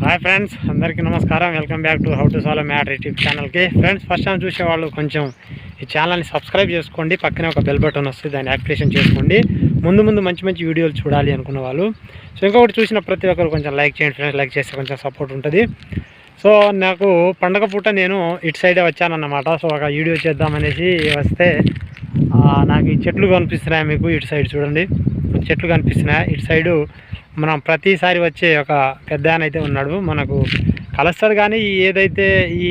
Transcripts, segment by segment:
Hi friends అందరికీ నమస్కారం. Welcome back to how to solve matter YouTube ఛానల్కి friends first time చూసేవాళ్ళు కొంచెం ఈ ఛానల్ని సబ్స్క్రైబ్ చేసుకోండి. పక్కనే ఒక బెల్ బటన్ వస్తుంది దాన్ని యాక్టివేషన్ చేసుకోండి. ముందు ముందు మంచి మంచి వీడియోలు చూడాలి అనుకున్న వాళ్ళు. సో ఇంకొకటి చూసిన ప్రతి ఒక్కరు కొంచెం లైక్ చేయండి ఫ్రెండ్స్ లైక్ చేస్తే కొంచెం సపోర్ట్ ఉంటుంది. సో నాకు పండగ పూట నేను ఇటు సైడే వచ్చానన్నమాట. సో ఒక వీడియో చేద్దామనేసి వస్తే నాకు ఈ చెట్లు కనిపిస్తున్నాయి మీకు ఇటు సైడ్ చూడండి. చెట్లు కనిపిస్తున్నాయి. ఇటు సైడు మనం ప్రతిసారి వచ్చే ఒక పెద్ద అయితే ఉన్నాడు. మనకు కలుస్తాడు కానీ ఏదైతే ఈ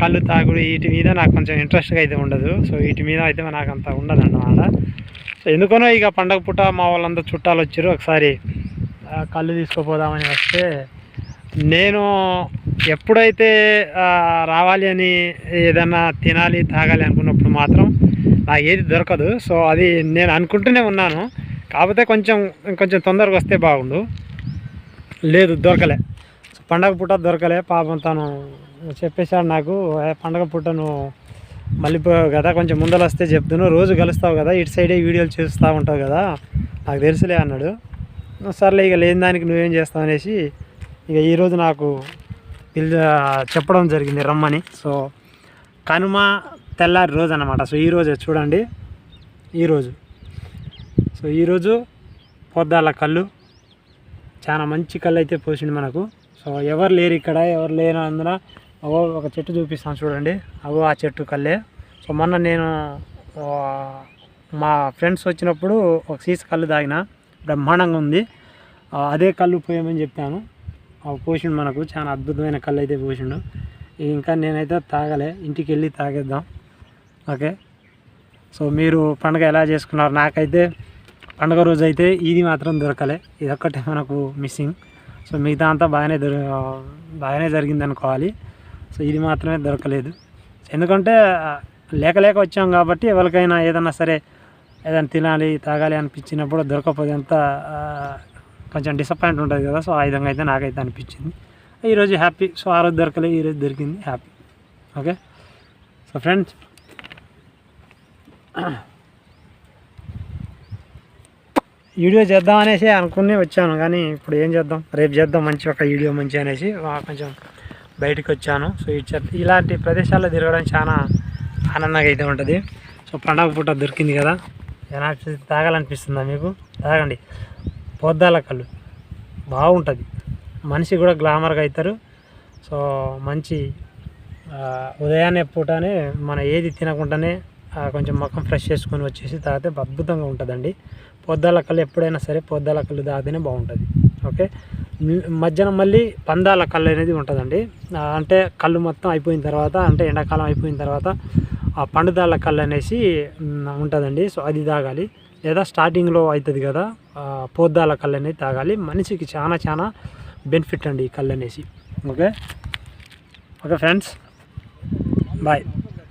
కళ్ళు తాగుడు వీటి మీద నాకు కొంచెం ఇంట్రెస్ట్గా అయితే ఉండదు. సో వీటి మీద అయితే నాకు అంత ఉండదు అన్నమాట. సో ఎందుకనో ఇక పండగ పూట మా వాళ్ళంతా చుట్టాలు వచ్చారు. ఒకసారి కళ్ళు తీసుకుపోదామని వస్తే నేను ఎప్పుడైతే రావాలి అని ఏదన్నా తినాలి తాగాలి అనుకున్నప్పుడు మాత్రం నాకు ఏది దొరకదు. సో అది నేను అనుకుంటూనే ఉన్నాను. కాకపోతే కొంచెం కొంచెం తొందరగా వస్తే బాగుండు. లేదు దొరకలే. సో పండగ పూట దొరకలే. పాపం తను చెప్పేశాడు నాకు పండగ పూట నువ్వు మళ్ళీ పో- కదా కొంచెం ముందలు వస్తే చెప్తును రోజు కలుస్తావు కదా ఇటు సైడే వీడియోలు చేస్తూ ఉంటావు కదా నాకు తెలుసులే అన్నాడు. సర్లే ఇక లేని దానికి నువ్వేం చేస్తావు అనేసి ఇక ఈరోజు నాకు పిల్ల చెప్పడం జరిగింది రమ్మని. సో కనుమ తెల్లారి రోజు అనమాట సో ఈరోజు చూడండి. ఈరోజు సో ఈరోజు పొద్దాల కళ్ళు. చాలా మంచి కళ్ళు అయితే పోసింది మనకు. సో ఎవరు లేరు ఇక్కడ ఎవరు లేరు అందున అవో ఒక చెట్టు చూపిస్తాను చూడండి. అవో ఆ చెట్టు కళ్ళే. సో మొన్న నేను మా ఫ్రెండ్స్ వచ్చినప్పుడు ఒక సీస కళ్ళు తాగిన. బ్రహ్మాండంగా ఉంది. అదే కళ్ళు పోయమని చెప్పాను. అవి పోసిండు మనకు. చాలా అద్భుతమైన కళ్ళు అయితే పోసిండు. ఇంకా నేనైతే తాగలే. ఇంటికి వెళ్ళి తాగేద్దాం. ఓకే. సో మీరు పండుగ ఎలా చేసుకున్నారు? నాకైతే పండుగ రోజు అయితే ఇది మాత్రం దొరకలే. ఇది మనకు మిస్సింగ్. సో మిగతా అంతా బాగానే దొర బాగానే జరిగింది అనుకోవాలి సో ఇది మాత్రమే దొరకలేదు. ఎందుకంటే లేక లేక వచ్చాం కాబట్టి ఎవరికైనా ఏదన్నా సరే ఏదైనా తినాలి తాగాలి అనిపించినప్పుడు దొరకకపోతే అంత కొంచెం డిసప్పాయింట్ ఉంటుంది కదా. సో ఆ విధంగా అయితే నాకైతే అనిపించింది. ఈరోజు హ్యాపీ. సో ఆ రోజు దొరకలేదు ఈరోజు దొరికింది happy. Okay. So friends video చేద్దాం అనేసి అనుకుని వచ్చాను కానీ ఇప్పుడు ఏం చేద్దాం? రేపు చేద్దాం మంచి ఒక వీడియో మంచి అనేసి కొంచెం బయటకు వచ్చాను. సో ఈ ఇలాంటి ప్రదేశాల్లో తిరగడం చాలా ఆనందంగా అయితే ఉంటుంది. సో పండగ పూట దొరికింది కదా. ఎలా తాగాలనిపిస్తుందా మీకు? తాగండి. పొద్దాల కళ్ళు. బాగుంటుంది. మనిషి కూడా గ్లామర్గా అవుతారు. సో మంచి ఉదయాన్నే పూటనే మన ఏది తినకుండానే కొంచెం ముఖం ఫ్రెష్ చేసుకొని వచ్చేసి తాగితే అద్భుతంగా ఉంటుందండి. పొద్దాల కళ్ళు ఎప్పుడైనా సరే పొద్దాల కళ్ళు తాగితేనే బాగుంటుంది. ఓకే? మధ్యాహ్నం మళ్ళీ పందాల కళ్ళు అనేది ఉంటుందండి. అంటే కళ్ళు మొత్తం అయిపోయిన తర్వాత అంటే ఎండాకాలం అయిపోయిన తర్వాత ఆ పండుదాల కళ్ళు అనేసి ఉంటుందండి. సో అది తాగాలి. లేదా స్టార్టింగ్లో అవుతుంది కదా పోద్దాల పొద్దాల కళ్ళు అనేది తాగాలి. మనిషికి చాలా చాలా బెనిఫిట్ అండి ఈ కళ్ళు అనేసి. ఓకే? Okay friends? బాయ్.